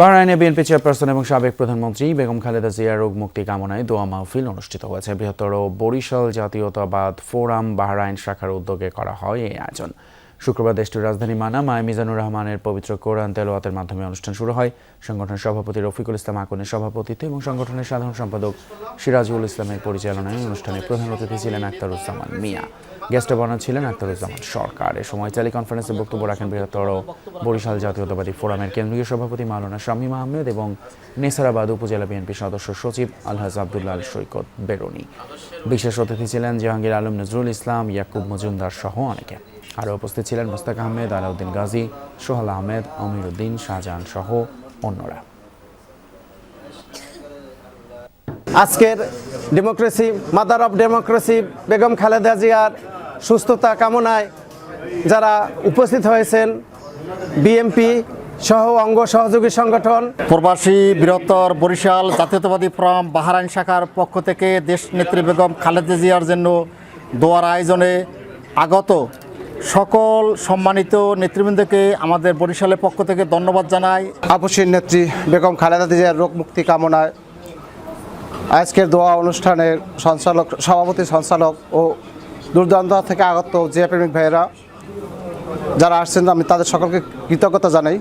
বাহরাইনে BNP chairperson এবং সাবেক প্রধানমন্ত্রী বেগম খালেদা জিয়া রোগ মুক্তি কামনায় দোয়া মাহফিল অনুষ্ঠিত হয়েছে। বৃহত্তর বরিশাল জাতীয়তাবাদ ফোরাম বাহরাইন শাখার উদ্যোগে করা হয় এই আয়োজন। শুক্রবার দেশটির রাজধানী মানামায় মিজানুর রহমানের পবিত্র কোরআন তেলাওয়াতের মাধ্যমে অনুষ্ঠান শুরু হয়। সংগঠনের সভাপতি রফিকুল ইসলাম আকনের সভাপতিত্বে এবং সংগঠনের সাধারণ সম্পাদক সিরাজুল ইসলামের পরিচালনায় অনুষ্ঠানে প্রধান অতিথি ছিলেন আক্তারুজ্জামান মিয়া। গেস্ট অব ছিলেন আক্তারুজ্জামান সরকার। এ সময় টেলিকনফারেন্সে বক্তব্য রাখেন বৃহত্তর বরিশাল জাতীয়তাবাদী ফোরামের কেন্দ্রীয় সভাপতি মাওলানা শামীম আহমেদ এবং নেসারাবাদ উপজেলা বিএনপি সদস্য সচিব আলহাজ আবদুল্লাহ সৈকত বেরুনি। বিশেষ অতিথি ছিলেন জাহাঙ্গীর আলম, নজরুল ইসলাম, ইয়াকুব মজুমদার সহ অনেকে। আরও উপস্থিত ছিলেন মোস্তাক আহমেদ, আলাউদ্দিন গাজী, সোহাল আহমেদ আমির উদ্দিন শাহজাহান সহ অন্যরা। আজকের democracy, mother of democracy, Begum Khaleda জিয়ার সুস্থতা কামনায় যারা উপস্থিত হয়েছেন বিএমপি সহ অঙ্গ সহযোগী সংগঠন, প্রবাসী বৃহত্তর বরিশাল জাতীয়তাবাদী ফোরাম, বাহারাইন শাখার পক্ষ থেকে দেশ নেত্রী বেগম খালেদা জিয়ার জন্য দোয়ার আয়োজনে আগত সকল সম্মানিত নেতৃবৃন্দকে আমাদের বরিশালের পক্ষ থেকে ধন্যবাদ জানাই। আপসীর নেত্রী বেগম খালেদা জিয়ার রোগ মুক্তি কামনায় আজকের দোয়া অনুষ্ঠানের সঞ্চালক, সভাপতি সঞ্চালক ও দুর্দান্ত থেকে আগত জিয়া প্রেমিক ভাইয়েরা যারা আসছেন, আমি তাদের সকলকে কৃতজ্ঞতা জানাই।